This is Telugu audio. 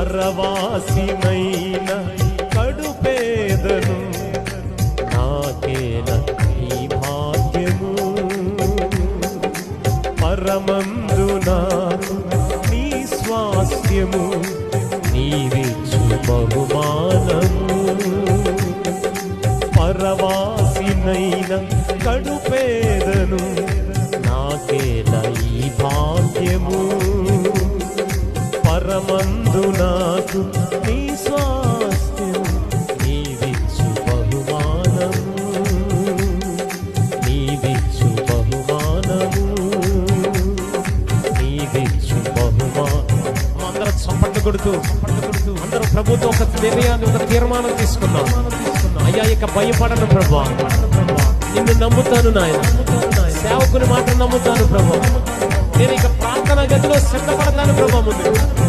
పరవాసినైన కడు పేదను నాకేన ఈ భాగ్యము. పరమందు నాకు నీ స్వాస్థ్యము నీవిచ్చు బహుమానము. పరవాసినైన కడు పేదను పరమందు నాకు నీ స్వాస్థ్యం నీవిచ్చు బహుమానము. నీవిచ్చు బహుమానము. నీవిచ్చు బహుమానం అందరూ చప్పట్లు కొడుతూ అందరూ ప్రభుత్వం ఒక నిర్ణయాన్ని ఒక తీర్మానం తీసుకున్నాం అయ్యా ఇక భయపడను ప్రభా. నిన్ను నమ్ముతాను నాయన. సేవకుని మాట నమ్ముతాను ప్రభా. నేను ఇక ప్రార్థన గదిలో సిద్ధపడతాను ప్రభా ముందు.